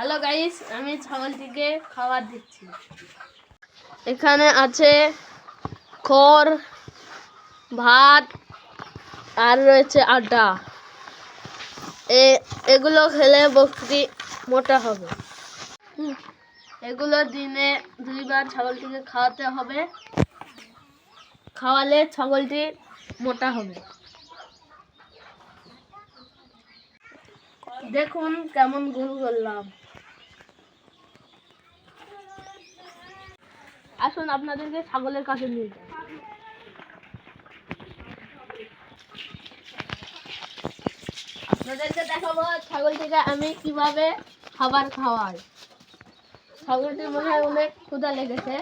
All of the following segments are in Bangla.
হ্যালো গাইস আমি ছাগলটিকে খাবার দিচ্ছি। এখানে আছে খড়, ভাত, আর রয়েছে আটা এ, এগুলো খেলে বকরি মোটা হবে। এগুলো দিনে দুইবার ছাগলটিকে খাওয়াতে হবে। খাওয়ালে ছাগলটি মোটা হবে। দেখুন কেমন গরু করলাম। আসুন, আপনাদেরকে ছাগলের কাছে নিয়ে যাই। আপনাদেরকে দেখাবো ছাগলটিকে আমি কীভাবে খাবার খাওয়াই। ছাগলটির মনে হয় অনেক ক্ষুধা লেগেছে।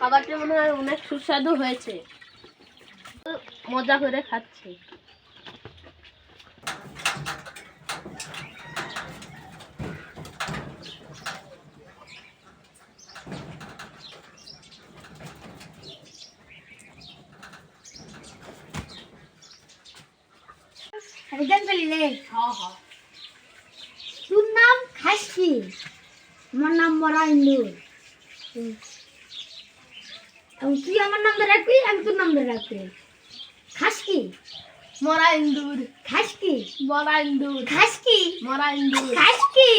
খাবারটি মনে হয় অনেক সুস্বাদু হয়েছে। মজা করে খাচ্ছি। তোর নাম খাস? আমার নাম মরাইন্দুর এবং তুই আমার নাম ধরে রাখবি, আমি তোর নাম ধরে রাখবি। কি? মরা ইন্দুর। খাসকি মরা ইন্দুর। খাসকি মরা ইন্দুর। খাসকি